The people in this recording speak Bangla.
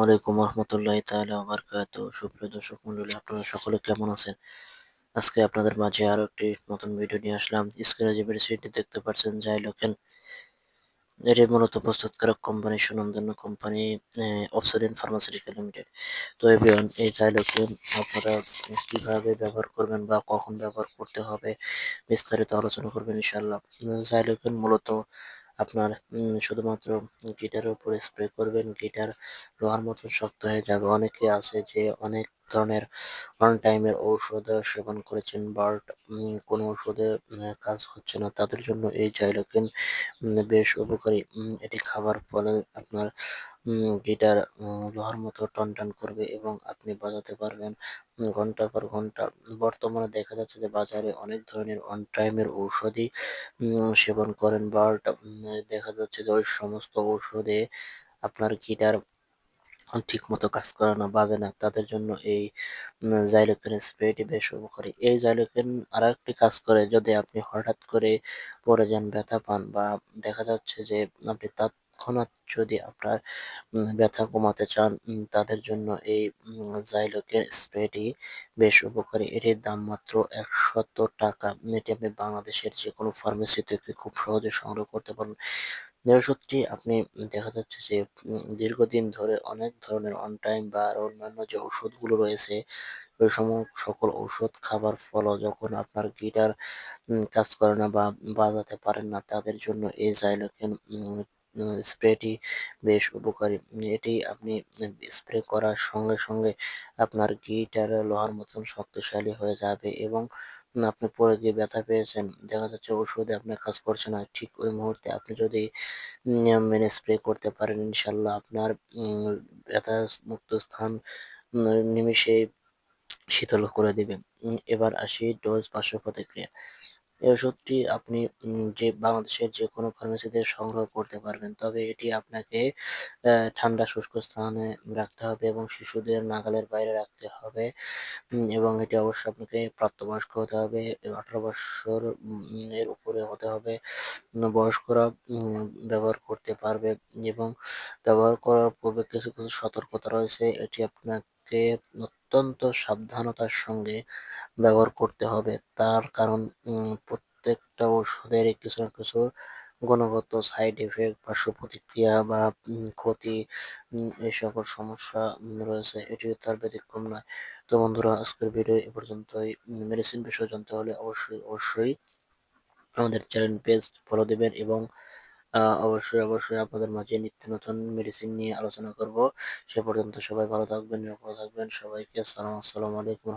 আসসালামু আলাইকুম রহমতুল্লাহি তাআলা ওয়া বারাকাতুহু। সুপ্রিয় দর্শক মণ্ডলী, আপনারা সকলে কেমন আছেন? আজকে আপনাদের মাঝে আরও একটি নতুন ভিডিও নিয়ে আসলাম। স্ক্রিনে যে বেডশিটটি দেখতে পাচ্ছেন যাই লোকেন এটি মূলত প্রস্তুতকারক কোম্পানি, সুনামধন্য কোম্পানি অপসোডিন ফার্মাসিউটিক্যাল লিমিটেড তো এভরিওয়ান এই জাইলোকেন আপনারা কীভাবে ব্যবহার করবেন বা কখন ব্যবহার করতে হবে বিস্তারিত আলোচনা করবেন ইনশাআল্লাহ। জাইলোকেন মূলত আপনার শুধুমাত্র গিটারের উপরে স্প্রে করবেন, গিটার লোহার মতো শক্ত হয়ে যাবে। অনেকে আছে যে অনেক ধরনের ওয়ান টাইমের ঔষধ সেবন করেছেন বাট কোনো ওষুধে কাজ হচ্ছে না। তাদের জন্য এই জাইলোকেন বেশ উপকারী। এটি খাবার ফলে আপনার গিটার লোহার মতো টন টন করবে এবং আপনি বাজাতে পারবেন। ঘণ্টার পর ঘণ্টা। বর্তমানে দেখা যাচ্ছে যে বাজারে অনেক ধরনের অন টাইমের ঔষধই সেবন করেন বাট দেখা যাচ্ছে যে ওই সমস্ত ঔষধে আপনার গিটার ঠিক মতো কাজ করে না, বাজে না। তাদের জন্য এই জাইলোকেন স্প্রেটি বেশ উপকারী। এই জাইলোকেন আর একটি কাজ করে, যদি আপনি হঠাৎ করে পড়ে যান, ব্যথা পান বা দেখা যাচ্ছে যে আপনি তৎক্ষণাৎ যদি আপনার ব্যথা কমাতে চান তাদের জন্য এই জাইলোকেন স্প্রেটি বেশ উপকারী। এটির দাম মাত্র একশত টাকা। এটি আপনি বাংলাদেশের যে কোনো ফার্মেসি থেকে খুব সহজে সংগ্রহ করতে পারেন সত্যি আপনি দেখা যাচ্ছে যে দীর্ঘদিন ধরে অনেক ধরনের অন টাইম বা আর অন্যান্য যে ওষুধগুলো রয়েছে, ওই সময় সকল ঔষধ খাবার ফলও যখন আপনার গিটার কাজ করে না বা বাজাতে পারেন না, তাদের জন্য এই জাইলোকেন স্প্রেটি বেশ উপকারী। এটি আপনি স্প্রে করার সঙ্গে সঙ্গে আপনার গিটার, লোহার মতন শক্তিশালী হয়ে যাবে এবং আপনি পরে গিয়ে ব্যথা পেয়েছেন, দেখা যাচ্ছে ওষুধে আপনার কাজ করছে না, ঠিক ওই মুহূর্তে আপনি যদি নিয়ম মেনে স্প্রে করতে পারেন ইনশাল্লাহ আপনার ব্যথা মুক্ত স্থান নিমিষেই শীতল করে দিবে। এবার আসি ডোজ পার্শ্ব প্রতিক্রিয়া। এই ওষুধটি আপনি যে, বাংলাদেশের যে কোনো ফার্মেসিতে সংগ্রহ করতে পারবেন। তবে এটি আপনাকে ঠান্ডা, শুষ্ক স্থানে রাখতে হবে এবং শিশুদের নাগালের বাইরে রাখতে হবে। এবং এটি অবশ্যই আপনাকে প্রাপ্তবয়স্ক হতে হবে, আঠারো বছর এর উপরে হতে হবে বয়স্করা ব্যবহার করতে পারবে এবং ব্যবহার করার পূর্বে কিছু কিছু সতর্কতা রয়েছে। এটি আপনাকে অত্যন্ত সাবধানতার সঙ্গে ব্যবহার করতে হবে। তার কারণ প্রত্যেকটা ওষুধের কিছু না কিছু গুণগত সাইড এফেক্ট পার্শ্ব প্রতিক্রিয়া বা ক্ষতি এই সকল সমস্যা রয়েছে। এটি তার ব্যতিক্রম নয়। তো বন্ধুরা, আজকের ভিডিও এ পর্যন্তই। মেডিসিন বিষয়ে জানতে হলে অবশ্যই অবশ্যই আমাদের চ্যানেল পেজ ফলো দেবেন এবং অবশ্যই অবশ্যই আপনাদের মাঝে নিত্য নতুন মেডিসিন নিয়ে আলোচনা করব। সে পর্যন্ত সবাই ভালো থাকবেন, নিরাপদ থাকবেন। সবাইকে সালাম আসসালামু আলাইকুম।